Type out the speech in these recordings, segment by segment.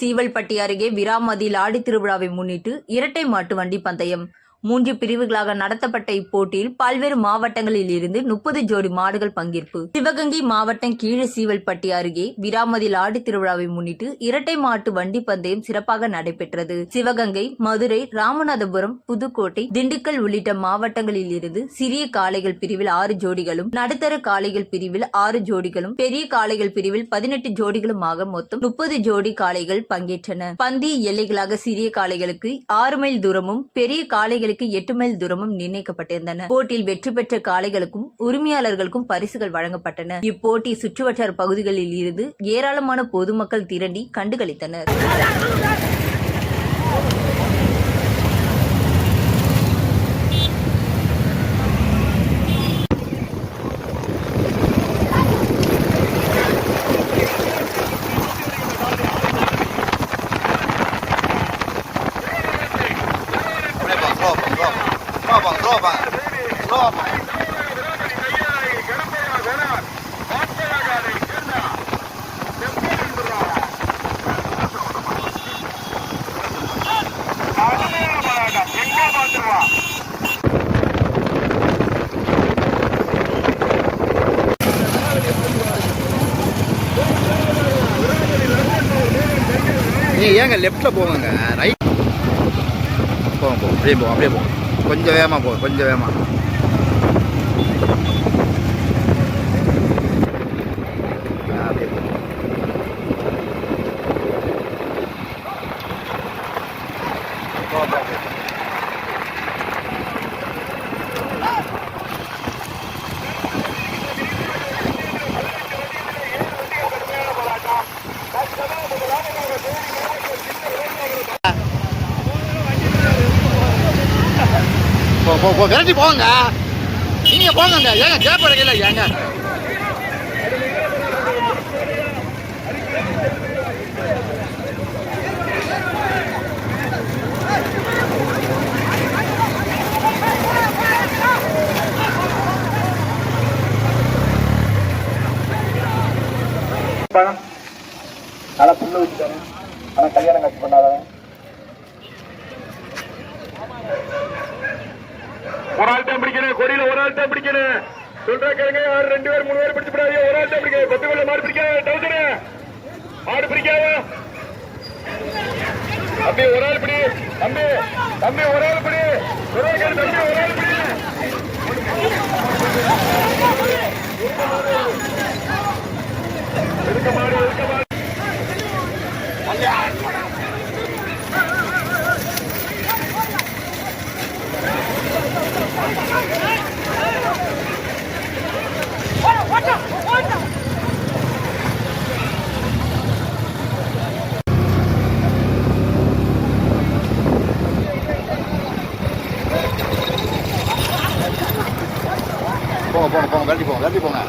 சீவல்பட்டி அருகே விராமதியில் லாடி திருவிழாவை முன்னிட்டு இரட்டை மாட்டு வண்டி பந்தயம். மூன்று பிரிவுகளாக நடத்தப்பட்ட இப்போட்டியில் பல்வேறு மாவட்டங்களில் இருந்து முப்பது ஜோடி மாடுகள் பங்கேற்பு. சிவகங்கை மாவட்டம் கீழ சீவல்பட்டி அருகே விராமதில் ஆடி திருவிழாவை முன்னிட்டு இரட்டை மாட்டு வண்டி பந்தயம் சிறப்பாக நடைபெற்றது. சிவகங்கை மதுரை ராமநாதபுரம் புதுக்கோட்டை திண்டுக்கல் உள்ளிட்ட மாவட்டங்களில் இருந்து சிறிய காளைகள் பிரிவில் ஆறு ஜோடிகளும் நடுத்தர காளைகள் பிரிவில் ஆறு ஜோடிகளும் பெரிய காளைகள் பிரிவில் பதினெட்டு ஜோடிகளுமாக மொத்தம் முப்பது ஜோடி காளைகள் பங்கேற்றன. பந்திய எல்லைகளாக சிறிய காளைகளுக்கு ஆறு மைல் தூரமும் பெரிய காளைகளுக்கு எட்டு மைல் தூரமும் நிர்ணயிக்கப்பட்டிருந்தன. போட்டியில் வெற்றி பெற்ற காளைகளுக்கும் உரிமையாளர்களுக்கும் பரிசுகள் வழங்கப்பட்டன. இப்போட்டி சுற்றுவட்டார பகுதிகளில் இருந்து ஏராளமான பொதுமக்கள் திரண்டி கண்டுகளித்தனர். நீங்கள் ஏங்க லெஃப்ட்டில் போங்க. ரைட் போங்க போகும் அப்படியே போகும் அப்படியே போகும் கொஞ்சம் வேகமாக போகும் கொஞ்சம் வேகமாக அப்படியே போ போ, போ, போ. போ போ போ விரட்டி போங்க நீங்க போங்க ஏங்க கேப் எடுக்கல ஏங்க Bye. ஒரு ஆள் தான் பிடிக்கணும் கொடியில ஒரு ஆள் தான் பிடிக்கணும். சொல்ற கிழங்க ஆறு ரெண்டு பேர் மூணு பேர் பிடிச்சு விடாதீங்க ஒரு ஆள் தான் பிடிக்க கொத்து கொள்ள மாடு பிடிக்காத டவுசரு மாடு பிடிக்காத? தம்பி ஒரு ஆள் பிடி. தம்பி தம்பி ஒரு ஆள் பிடி. ஒரு தம்பி ஒரு ஆள் பிடி. விரட்டி போங்க விரட்டி போங்க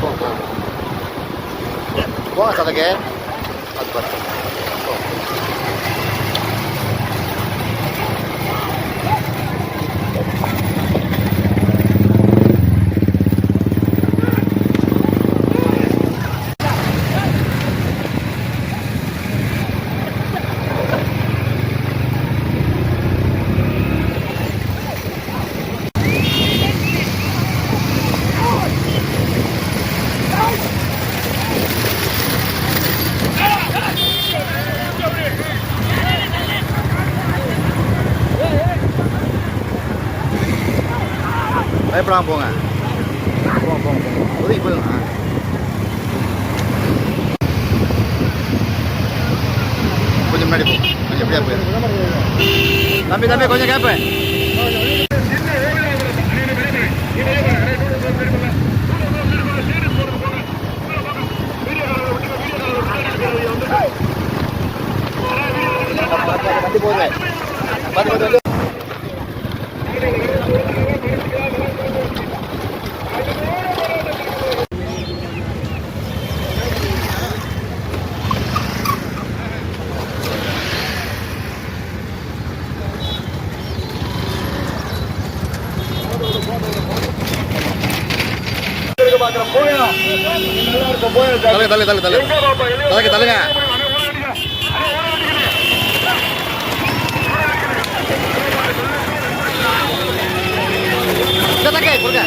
போங்க போங்க போங்க சதக்கு அது பாரு பயப்படாம போங்க. போங்க போங்க போங்க. ஒதுங்கி போதுங்க கொஞ்சம் முன்னாடி போ. கொஞ்சம் எப்படியா போயிரு தம்பி தம்பி கொஞ்சம் கேட்பேன் பார்த்து பார்த்து தள்ளு எங்க பாப்பா? எங்க தள்ளுங்க தள்ளுங்க. இந்த தக்கை கொடுங்க.